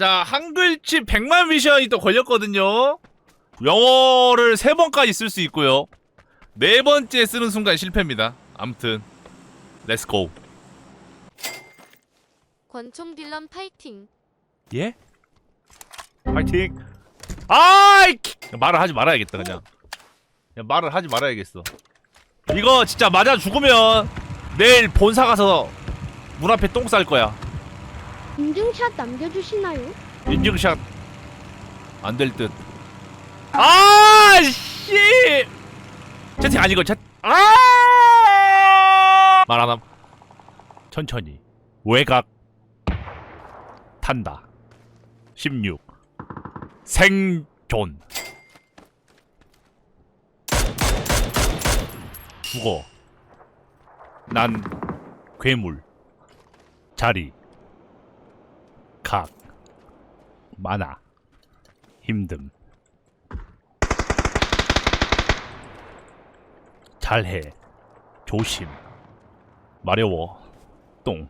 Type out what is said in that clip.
자, 한 글치 100만 미션이 또 걸렸거든요. 영어를 세 번까지 쓸 수 있고요. 네 번째 쓰는 순간 실패입니다. 아무튼 렛츠고. 권총 딜런 파이팅. 예? 파이팅. 아이! 키- 말을 하지 말아야겠다 그냥. 그냥 말을 하지 말아야겠어. 이거 진짜 맞아 죽으면 내일 본사 가서 문 앞에 똥 쌀 거야. 인증샷 남겨주시나요? 인증샷 안 될 듯. 아 씨. 채팅 아니고 채. 아. 말 안 함. 천천히. 외곽. 탄다. 16. 생존. 죽어. 난 괴물. 자리. 각. 많아. 힘듦. 잘해. 조심. 마려워. 똥.